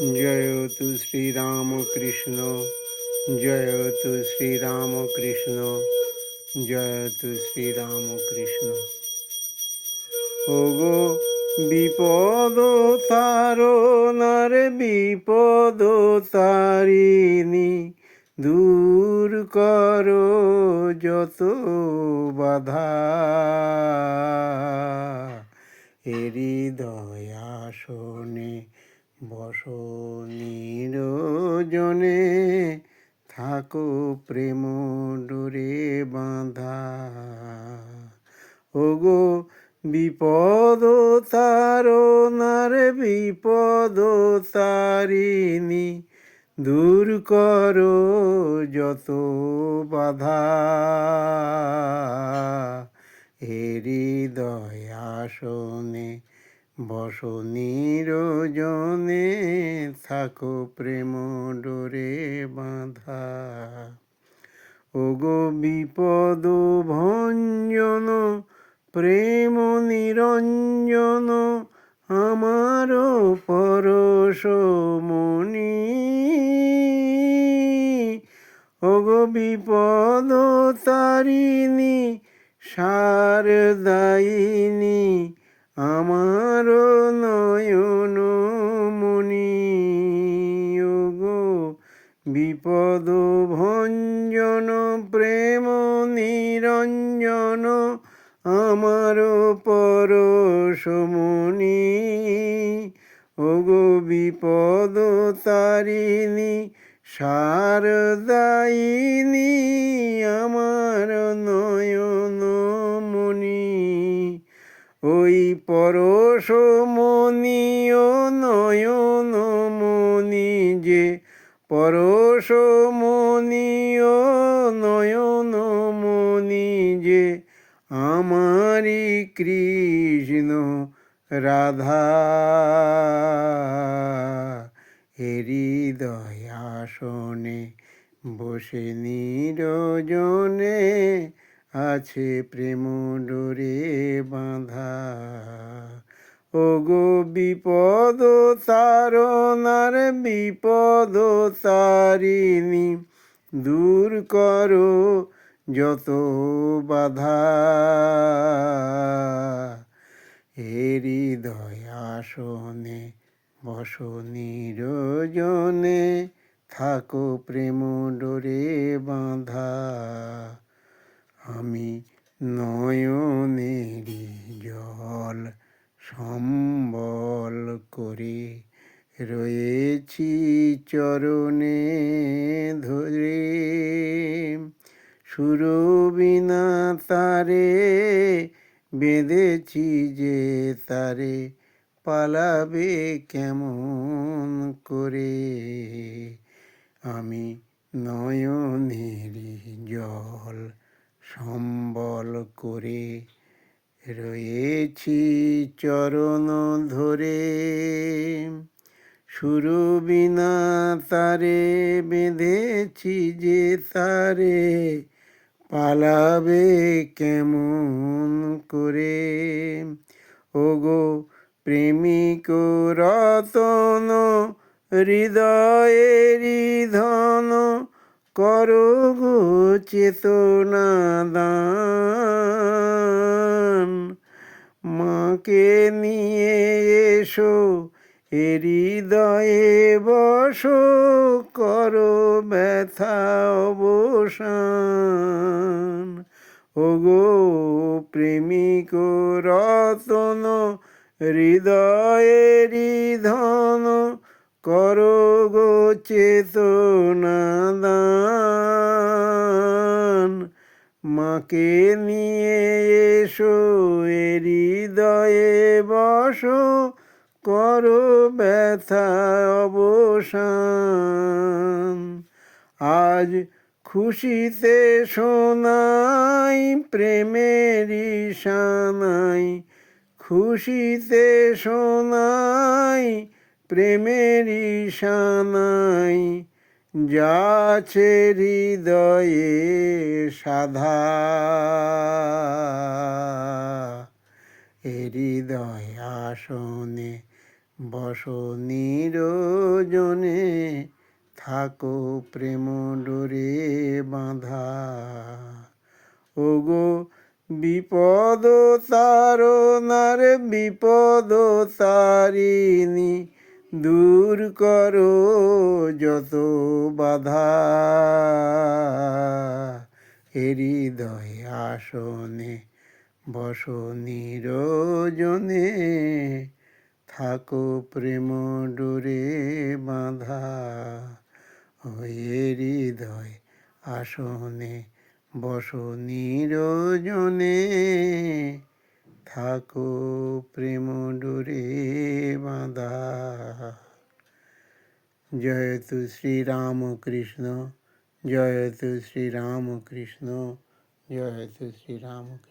জয়তু শ্রীরামকৃষ্ণ জয়তু শ্রীরামকৃষ্ণ জয়তু শ্রীরামকৃষ্ণ। ওগো বিপদ তারণার বিপদ তারিণী, দূর করো যত বাধা। এরি দয়া শোনে বসনীর জনে থাকো প্রেম ডোরে বাঁধা। ওগো বিপদ তারণার বিপদ তারিণী, দূর করো যত বাধা। হেরি দয়া শোনে বসনীর জনে থাকো প্রেম ডোরে বাঁধা। ওগো বিপদ ভঞ্জন, প্রেম নিরঞ্জন, আমার পরশ মনি ওগো বিপদ তারিণী সারদায়িনী আমার নয়ন মনি ওগো বিপদ ভঞ্জন, প্রেম নিরঞ্জন আমার পরশমণি ওগো বিপদ তারিণী শারদায়িনী আমার নয়ন ওই পরশমণি ও নয়ন মণি যে পরশমণি ও নয়ন মণি যে আমারি কৃষ্ণ রাধা। হৃদয়া শোনে, বসে নিরজনে আছে প্রেম ডোরে বাঁধা। ও গো বিপদ তারণার বিপদ তারিণী, দূর করো যত বাধা। হেরি দয়া শোনে বস নিরজনে থাকো প্রেম ডোরে বাঁধা। আমি নয়নেরি জল সম্বল করে রয়েছি চরণে ধরে। সুরবিনা তারে বেঁধেছি যে তারে পালাবে কেমন করে। আমি নয়নেরই জল সম্বল করে রয়েছি চরণ ধরে। শুরু সুরবিনা তারে বেঁধেছি যে তারে, পালাবে কেমন করে? ওগো প্রেমিক রতন, হৃদয়েরই ধন করো গো চেতনা মাকে নিয়ে এসো হৃদয়ে বসো, করো ব্যথা অবসান। ওগো প্রেমিক রতন হৃদয়েরই ধন করো গো চেতনা মাকে নিয়ে এসো হৃদয়ে বসো, করো ব্যথা অবসান। আজ খুশিতে শোনাই প্রেমের সানাই খুশিতে শোনাই প্রেমেরই সানাই যাছে হৃদয়ে সাধা। হৃদয় আসনে, বস নিরজনে, থাকো প্রেম ডোরে বাঁধা। ওগো বিপদ তারনার, বিপদ তারিণী দূর করো যত বাধা। হৃদয় আসনে, বস নিরজনে, থাকো প্রেম ডোরে বাঁধা। হয়ে হৃদয় আসনে, বস নিরজনে থাকো প্রেম ডুরে বাঁধা। জয়তু শ্রীরামকৃষ্ণ জয়তু শ্রীরামকৃষ্ণ জয়তু শ্রীরামকৃষ্ণ